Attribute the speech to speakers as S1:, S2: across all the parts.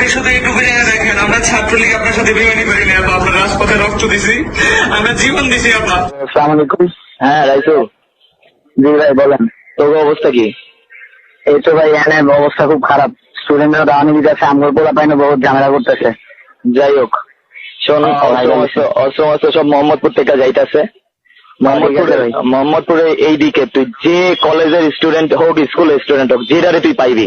S1: আপনি শুধু একটু বেরিয়ে দেখেন আমরা ছাত্রলীগ আপনার সাথে বেমানি করিনি আপা আপনার রাজপথে রক্ত দিছি আমরা জীবন দিছি আপা
S2: আসসালামু আলাইকুম। হ্যাঁ রাইসু। জি ভাই বলেন। তোর অবস্থা কি? এই তো ভাই এনে অবস্থা খুব খারাপ। স্টুডেন্টরা দাওয়ানি দিতেছে আমার পোলা পাইনে বহুত ঝামেলা করতেছে। যাই হোক শোন অসমস্ত অসমস্ত সব মোহাম্মদপুর থেকে যাইতেছে। মোহাম্মদপুরে মোহাম্মদপুরে এই দিকে তুই যে কলেজের স্টুডেন্ট হোক স্কুলের স্টুডেন্ট হোক যেটারে তুই পাইবি।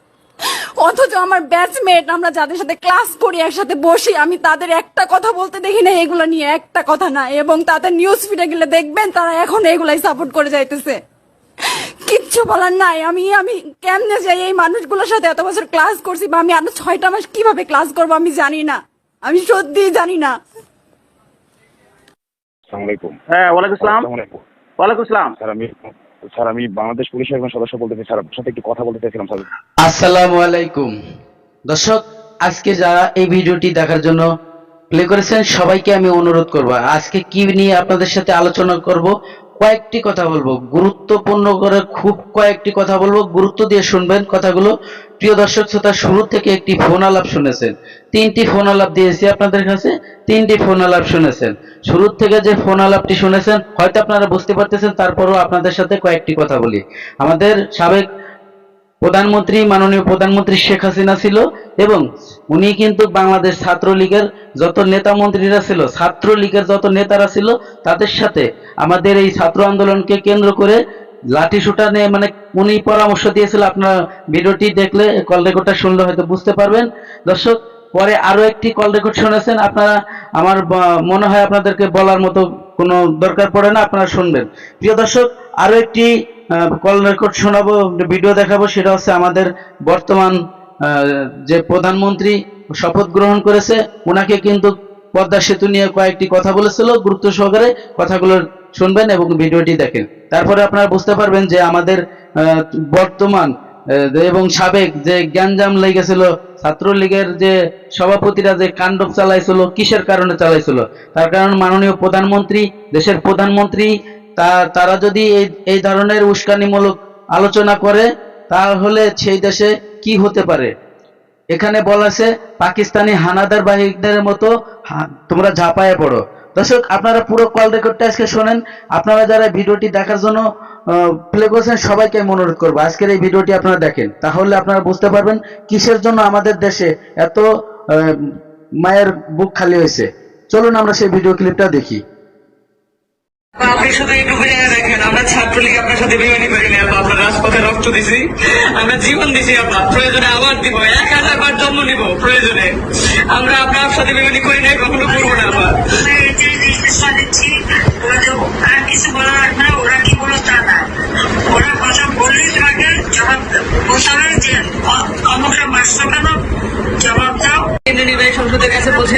S3: অথচ আমার ব্যাচমেট আমরা যাদের সাথে ক্লাস করি একসাথে বসি আমি তাদের একটা কথা বলতে দেখি না এগুলো নিয়ে একটা কথা না। এবং তাদের নিউজ ফিডে গেলে দেখবেন তারা এখন এগুলাই সাপোর্ট করে যাইতেছে। কিচ্ছু বলার নাই। আমি আমি কেমনে যাই এই মানুষগুলোর সাথে এত বছর ক্লাস করছি বা আমি আরও ছয়টা মাস কীভাবে ক্লাস করব আমি জানি না। আমি সত্যি জানি না।
S4: হ্যাঁ ওয়ালাইকুম আসসালাম। ওয়ালাইকুম আসসালাম।
S5: স্যার আমি স্যার, আমি বাংলাদেশ পুলিশের একজন সদস্য বলতে স্যার সাথে একটু কথা বলতে চাইছিলাম, স্যার।
S6: আসসালামু আলাইকুম। দর্শক, আজকে যারা এই ভিডিওটি দেখার জন্য প্লে করেছেন, সবাইকে আমি অনুরোধ করব, আজকে কি নিয়ে আপনাদের সাথে আলোচনা করব, কয়েকটি কথা বলব। গুরুত্বপূর্ণ করে খুব কয়েকটি কথা বলব। গুরুত্ব দিয়ে শুনবেন কথাগুলো। প্রিয় দর্শক শ্রোতা, শুরু থেকে একটি ফোন আলাপ শুনেছেন। তিনটি ফোন আলাপ দিয়েছি আপনাদের কাছে, তিনটি ফোন আলাপ শুনেছেন। শুরু থেকে যে ফোন আলাপটি শুনেছেন, হয়তো আপনারা বুঝতে পারতেছেন, তারপরও আপনাদের সাথে কয়েকটি কথা বলি। আমাদের সাবেক প্রধানমন্ত্রী, মাননীয় প্রধানমন্ত্রী শেখ হাসিনা ছিল এবং উনি কিন্তু বাংলাদেশ ছাত্রলীগের যত নেতা মন্ত্রীরা ছিল, ছাত্রলীগের যত নেতারা ছিল, তাদের সাথে আমাদের এই ছাত্র আন্দোলনকে কেন্দ্র করে লাঠি সুটা নিয়ে মানে উনি পরামর্শ দিয়েছিল, আপনারা ভিডিওটি দেখলে কল রেকর্ডটা শুনলে হয়তো বুঝতে পারবেন। দর্শক, পরে আরও একটি কল রেকর্ড শুনেছেন, আপনারা, আমার মনে হয় আপনাদেরকে বলার মতো কোনো দরকার পড়ে না, আপনারা শুনবেন। প্রিয় দর্শক, আরও একটি কল রেকর্ড শোনাবো ভিডিও দেখাবো, সেটা হচ্ছে আমাদের বর্তমান যে প্রধানমন্ত্রী শপথ গ্রহণ করেছে ওনাকে কিন্তু পদ্মা সেতু নিয়ে কয়েকটি কথা বলেছিল, গুরুত্ব সহকারে কথাগুলো শুনবেন এবং ভিডিওটি দেখেন। তারপরে আপনারা বুঝতে পারবেন যে আমাদের বর্তমান এবং সাবেক যে গ্যাঞ্জাম লেগেছিল, ছাত্রলীগের যে সভাপতিরা যে কাণ্ড চালাইছিল, কিসের কারণে চালাইছিল? তার কারণ মাননীয় প্রধানমন্ত্রী, দেশের প্রধানমন্ত্রী, তা, তারা যদি এই এই ধরনের উস্কানিমূলক আলোচনা করে, তাহলে সেই দেশে কি হতে পারে? এখানে বলা আছে, পাকিস্তানি হানাদার বাহিনীদের মতো তোমরা ঝাঁপায়ে পড়ো। দর্শক, আপনারা পুরো কল রেকর্ডটা আজকে শোনেন। আপনারা যারা ভিডিওটি দেখার জন্য প্লে করছেন, সবাইকে আমি অনুরোধ করব, আজকের এই ভিডিওটি আপনারা দেখেন। তাহলে আপনারা বুঝতে পারবেন কিসের জন্য আমাদের দেশে এত মায়ের বুক খালি হয়েছে। চলুন আমরা সেই ভিডিও ক্লিপটা দেখি।
S1: আপনি শুধু একটু দেখেন, আমরা ছাত্রলীগ আপনার সাথে বেমানি করিনি আপা আপনার রাজপথে রক্ত দিছি, আমরা জীবন দিছি আপা প্রয়োজনে আবার দিব, এক হাজার বার জন্ম নিব, প্রয়োজনে। আমরা আপনার সাথে বিমানি করি না কখনো করব না আবার
S7: আর কিছু বলার না, ওরা কি বলো তা না। ওরা কথা বললেই তোমাকে জবাব বলতে হবে যে অ- অমুকটা মারছো কেন জবাব দাও
S1: কেন্দ্রীয় নির্বাহী সংসদের কাছে পৌঁছে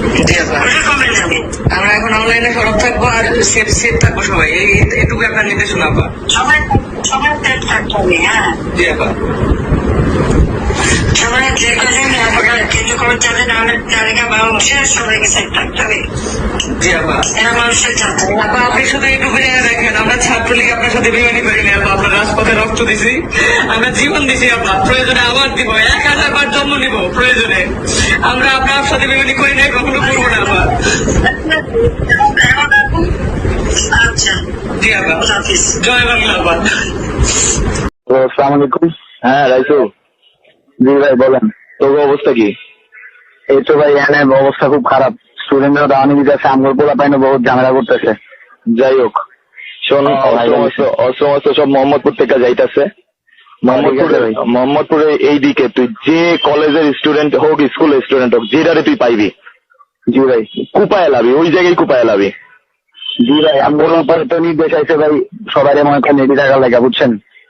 S1: আমরা এখন অনলাইনে সরব থাকব আর সেফ সেফ থাকব সবাই। এই এই- এটুকু আপনার নির্দেশনা আপা
S7: সবাই সবাই সেফ থাকতে হবে হ্যাঁ।
S1: জি আপা
S7: আমরা যে কজন আমরা করে যাদের নামের তালিকা মানুষের সবাইকে সাইড থাকতে হবে।
S1: জি আপা
S7: এরা মানুষের ছাত্র
S1: আপা আপনি শুধু একটু ফিরে দেখেন আমরা ছাত্রলীগ আপনার সাথে বিমানি করি না আপা আপনার রাজপথে রক্ত দিছি। আমরা জীবন দিছি আপা প্রয়োজনে আবার দিব এক হাজার বার জন্ম নিব প্রয়োজনে। আমরা আপনার সাথে বিমানি করি না কখনো করব না আপা
S7: আচ্ছা।
S1: জি আপা জয় বাংলা আপা
S2: আসসালামু আলাইকুম। হ্যাঁ রাইসু। জি ভাই বলেন। তোর অবস্থা কি? এই তো ভাই এনে অবস্থা খুব খারাপ। স্টুডেন্টরা দাওয়ানি দিতেছে আমগুলো পোলা পাইনে বহুত ঝামেলা করতেছে। যাই হোক। শোন অসমস্ত সব মোহাম্মদপুর থেকে যাইতেছে। মোহাম্মদপুরে মোহাম্মদপুরে? এই দিকে তুই যে কলেজের স্টুডেন্ট হোক স্কুলের স্টুডেন্ট হোক যেটারে তুই পাইবি। জি ভাই। কুপায় লাবি ওই জায়গায় কুপায় লাবি। জি ভাই আমার উপরে তো নির্দেশ আছে ভাই সবাই মনে করেন রেডি থাকার লাগে বুঝছেন?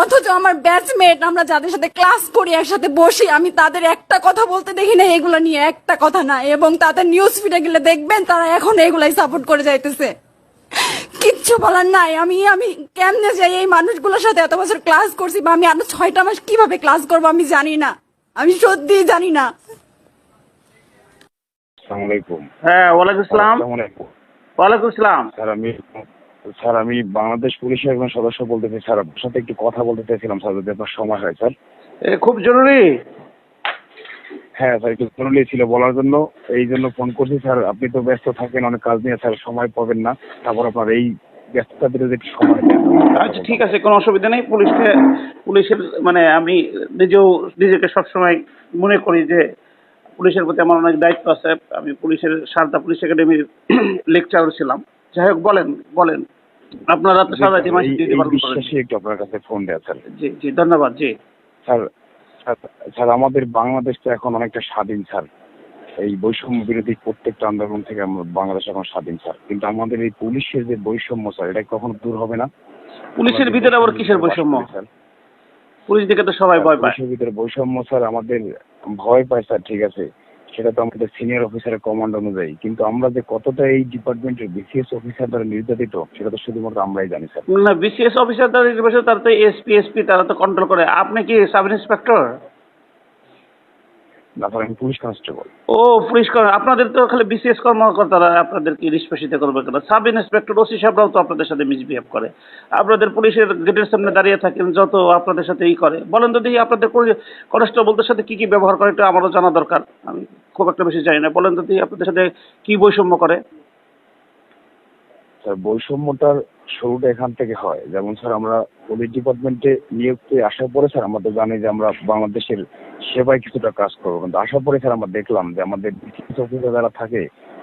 S3: অথচ আমার ব্যাচমেট আমরা যাদের সাথে ক্লাস করি একসাথে বসি আমি তাদের একটা কথা বলতে দেখি না এগুলো নিয়ে একটা কথা না। এবং তাদের নিউজ ফিডে গেলে দেখবেন তারা এখন এগুলাই সাপোর্ট করে যাইতেছে। কিচ্ছু বলার নাই। আমি আমি কেমনে যাই এই মানুষগুলোর সাথে এত বছর ক্লাস করছি বা আমি আরও ছয়টা মাস কীভাবে ক্লাস করব আমি জানি না। আমি সত্যিই জানি না।
S5: আসসালামু আলাইকুম।
S4: হ্যাঁ ওয়ালাইকুম আসসালাম। ওয়ালাইকুম আসসালাম।
S5: স্যার আমি স্যার আমি বাংলাদেশ পুলিশের একজন সদস্য বলতে চাই। স্যার আপনার সাথে একটু কথা বলতে চাইছিলাম স্যার যদি আপনার সময় হয় স্যার।
S4: এ খুব জরুরি।
S5: হ্যাঁ স্যার একটু জরুরি ছিল বলার জন্য। এই জন্য ফোন করছি স্যার। আপনি তো ব্যস্ত থাকেন অনেক কাজ নিয়ে স্যার সময় পাবেন না। তারপর আপনার এই ব্যস্ততার ভিতরে একটু সময়
S4: আচ্ছা ঠিক আছে কোনো অসুবিধা নেই। পুলিশকে পুলিশের মানে আমি নিজেও নিজেকে সবসময় মনে করি যে পুলিশের প্রতি আমার অনেক দায়িত্ব আছে। আমি পুলিশের সারদা পুলিশ একাডেমির লেকচার ছিলাম। যাই হোক বলেন বলেন। আপনারা তো সারা পালন
S5: একটু আপনার কাছে ফোন দেয়া স্যার।
S4: জি জি ধন্যবাদ জি।
S5: স্যার স্যার- আমাদের বাংলাদেশ তো এখন অনেকটা স্বাধীন স্যার। এই বৈষম্য বিরোধী প্রত্যেকটা আন্দোলন থেকে আমরা বাংলাদেশ এখন স্বাধীন স্যার। কিন্তু আমাদের এই পুলিশের যে বৈষম্য স্যার এটা কখনো দূর হবে না?
S4: পুলিশের ভিতরে আবার কিসের বৈষম্য?
S5: স্যার।
S4: পুলিশ দিকে তো সবাই ভয় পায়।
S5: পুলিশের ভিতরে বৈষম্য স্যার আমাদের ভয় পায় স্যার ঠিক আছে। সেটা তো আমাদের সিনিয়র অফিসারের কমান্ড অনুযায়ী। কিন্তু আমরা যে কতটা এই ডিপার্টমেন্টের বিসিএস অফিসার দ্বারা নির্যাতিত সেটা তো শুধুমাত্র আমরাই জানি, স্যার।
S4: না বিসিএস অফিসার দ্বারা নির্বাচন তারা তো এসপি এসপি তারা তো কন্ট্রোল করে। আপনি কি সাব ইন্সপেক্টর
S5: আমি পুলিশ কনস্টেবল
S4: ও পুলিশ আপনাদের তো খালি বিসিএস কর্মকর্তারা আপনাদেরকে নিষ্পেষিত করবে কেন? সাব ইন্সপেক্টর ওসি সাহেবরাও তো আপনাদের সাথে মিসবিহেভ করে। আপনাদের পুলিশের গেটের সামনে দাঁড়িয়ে থাকেন যত আপনাদের সাথে ই করে। বলেন তো দেখি আপনাদের কনস্টেবলদের সাথে কি কি ব্যবহার করে এটা আমারও জানা দরকার। আমি খুব একটা বেশি জানি না। বলেন তো দেখি আপনাদের সাথে কি বৈষম্য করে?
S5: স্যার বৈষম্যটার শুরুটা এখান থেকে হয়। যেমন স্যার আমরা পুলিশ ডিপার্টমেন্টে নিয়োগতে আসার পরে স্যার আমরা তো জানি যে আমরা বাংলাদেশের সেবায় কিছুটা কাজ করব। কিন্তু আসার পরে স্যার আমরা দেখলাম যে আমাদের অফিসার যারা থাকে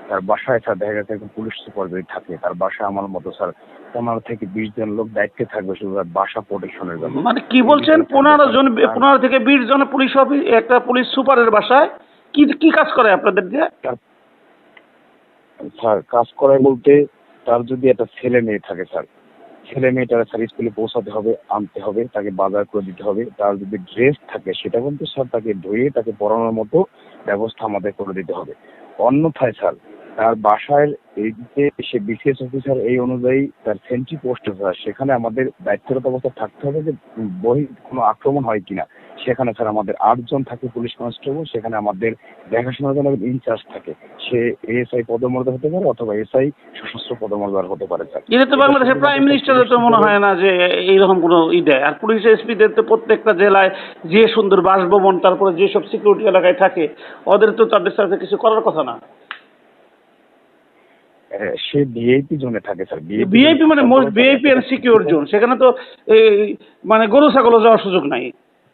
S5: তার বাসায় স্যার দেখা গেছে একজন পুলিশ সুপার যদি থাকে। তার বাসায় আমার মতো স্যার পনেরো থেকে বিশ জন লোক দায়িত্বে থাকবে শুধু তার বাসা প্রোটেকশনের জন্য।
S4: মানে কি বলছেন? পনেরো জন পনেরো থেকে বিশ জন পুলিশ অফিস একটা পুলিশ সুপারের বাসায় কি কি কাজ করে আপনাদের দিয়ে?
S5: স্যার কাজ করায় বলতে তার যদি একটা ছেলে মেয়ে থাকে স্যার, ছেলে মেয়েটার স্যার স্কুলে পৌঁছাতে হবে, আনতে হবে, তাকে বাজার করে দিতে হবে, তার যদি ড্রেস থাকে সেটা কিন্তু স্যার তাকে ধুয়ে তাকে পড়ানোর মতো ব্যবস্থা আমাদের করে দিতে হবে। অন্যথায় স্যার তার বাসায় এই যে সে বিসিএস অফিসার এই অনুযায়ী তার সেন্ট্রি পোস্ট স্যার সেখানে আমাদের দায়িত্বরত অবস্থা থাকতে হবে যে বহি কোনো আক্রমণ হয় কিনা। সেখানে স্যার আমাদের আটজন থাকে পুলিশ কনস্টেবল সেখানে আমাদের দেখাশোনার জন্য ইনচার্জ থাকে। সে এএসআই পদমর্যাদা হতে পারে অথবা এসআই সশস্ত্র পদমর্যাদার হতে পারে স্যার।
S4: এটা তো বাংলাদেশের প্রাইম মিনিস্টারের তো মনে হয় না যে এইরকম কোনো ই দেয়। আর পুলিশ এসপিদের তো প্রত্যেকটা জেলায় যে সুন্দর বাসভবন তারপরে যেসব সিকিউরিটি এলাকায় থাকে ওদের তো তাদের সাথে কিছু করার কথা না।
S5: সে ভিআইপি জোনে থাকে স্যার
S4: ভিআইপি মানে most VIP and secure zone. সেখানে তো এই মানে গরু ছাগলও যাওয়ার সুযোগ নাই।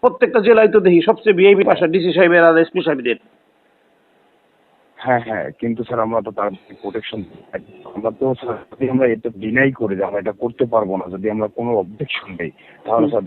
S4: প্রত্যেকটা জেলায় তো দেখি সবচেয়ে ভিআইপি বাসা ডিসি সাহেবের আর এসপি সাহেবদের।
S5: হ্যাঁ হ্যাঁ কিন্তু স্যার আমরা তো তার প্রোটেকশন আমরা তো স্যার যদি আমরা এটা ডিনাই করি যে আমরা এটা করতে পারব না যদি আমরা কোনো অবজেকশন দেই তাহলে স্যার